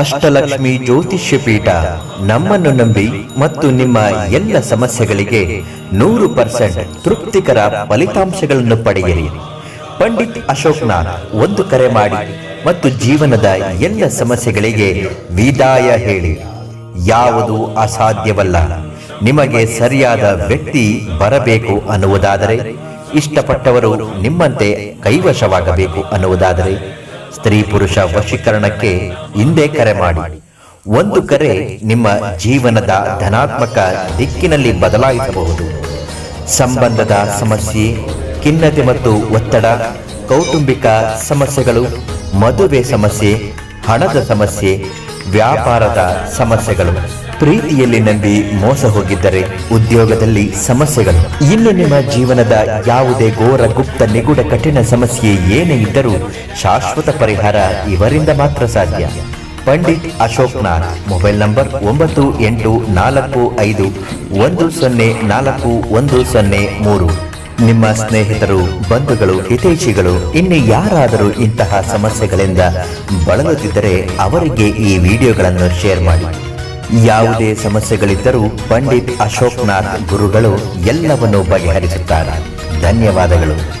ಅಷ್ಟಲಕ್ಷ್ಮಿ ಜ್ಯೋತಿಷ್ಯ ಪೀಠ ನಮ್ಮನ್ನು ನಂಬಿ ಮತ್ತು ನಿಮ್ಮ ಎಲ್ಲ ಸಮಸ್ಯೆಗಳಿಗೆ ನೂರು ಪರ್ಸೆಂಟ್ ತೃಪ್ತಿಕರ ಫಲಿತಾಂಶಗಳನ್ನು ಪಡೆಯಿರಿ. ಪಂಡಿತ್ ಅಶೋಕ್ನಾಥ್ ಒಂದು ಕರೆ ಮಾಡಿ ಮತ್ತು ಜೀವನದ ಎಲ್ಲ ಸಮಸ್ಯೆಗಳಿಗೆ ವಿದಾಯ ಹೇಳಿ. ಯಾವುದು ಅಸಾಧ್ಯವಲ್ಲ. ನಿಮಗೆ ಸರಿಯಾದ ವ್ಯಕ್ತಿ ಬರಬೇಕು ಅನ್ನುವುದಾದರೆ, ಇಷ್ಟಪಟ್ಟವರು ನಿಮ್ಮಂತೆ ಕೈವಶವಾಗಬೇಕು ಅನ್ನುವುದಾದರೆ ಸ್ತ್ರೀ ಪುರುಷ ವಶೀಕರಣಕ್ಕೆ ಹಿಂದೆ ಕರೆ ಮಾಡಿ. ಒಂದು ಕರೆ ನಿಮ್ಮ ಜೀವನದ ಧನಾತ್ಮಕ ದಿಕ್ಕಿನಲ್ಲಿ ಬದಲಾಯಿಸಬಹುದು. ಸಂಬಂಧದ ಸಮಸ್ಯೆ, ಖಿನ್ನತೆ ಮತ್ತು ಒತ್ತಡ, ಕೌಟುಂಬಿಕ ಸಮಸ್ಯೆಗಳು, ಮದುವೆ ಸಮಸ್ಯೆ, ಹಣದ ಸಮಸ್ಯೆ ವ್ಯಾಪಾರದ ಸಮಸ್ಯೆಗಳು. ಪ್ರೀತಿಯಲ್ಲಿ ನಂಬಿ ಮೋಸ ಹೋಗಿದ್ದರೆ ಉದ್ಯೋಗದಲ್ಲಿ ಸಮಸ್ಯೆಗಳು. ಇನ್ನು ನಿಮ್ಮ ಜೀವನದ ಯಾವುದೇ ಘೋರ ಗುಪ್ತ ನಿಗೂಢ ಕಠಿಣ ಸಮಸ್ಯೆ ಏನೇ ಇದ್ದರೂ ಶಾಶ್ವತ ಪರಿಹಾರ ಇವರಿಂದ ಮಾತ್ರ ಸಾಧ್ಯ. ಪಂಡಿತ್ ಅಶೋಕ್ ನಾಥ್ ಮೊಬೈಲ್ ನಂಬರ್ ಒಂಬತ್ತು ಎಂಟು ನಾಲ್ಕು ಐದು ಒಂದು ಸೊನ್ನೆ ನಾಲ್ಕು ಒಂದು ಸೊನ್ನೆ ಮೂರು. ನಿಮ್ಮ ಸ್ನೇಹಿತರು, ಬಂಧುಗಳು, ಹಿತೈಷಿಗಳು, ಇನ್ನು ಯಾರಾದರೂ ಇಂತಹ ಸಮಸ್ಯೆಗಳಿಂದ ಬಳಲುತ್ತಿದ್ದರೆ ಅವರಿಗೆ ಈ ವಿಡಿಯೋಗಳನ್ನು ಶೇರ್ ಮಾಡಿ. ಯಾವುದೇ ಸಮಸ್ಯೆಗಳಿದ್ದರೂ ಪಂಡಿತ್ ಅಶೋಕ್ನಾಥ್ ಗುರುಗಳು ಎಲ್ಲವನ್ನೂ ಬಗೆಹರಿಸುತ್ತಾರೆ. ಧನ್ಯವಾದಗಳು.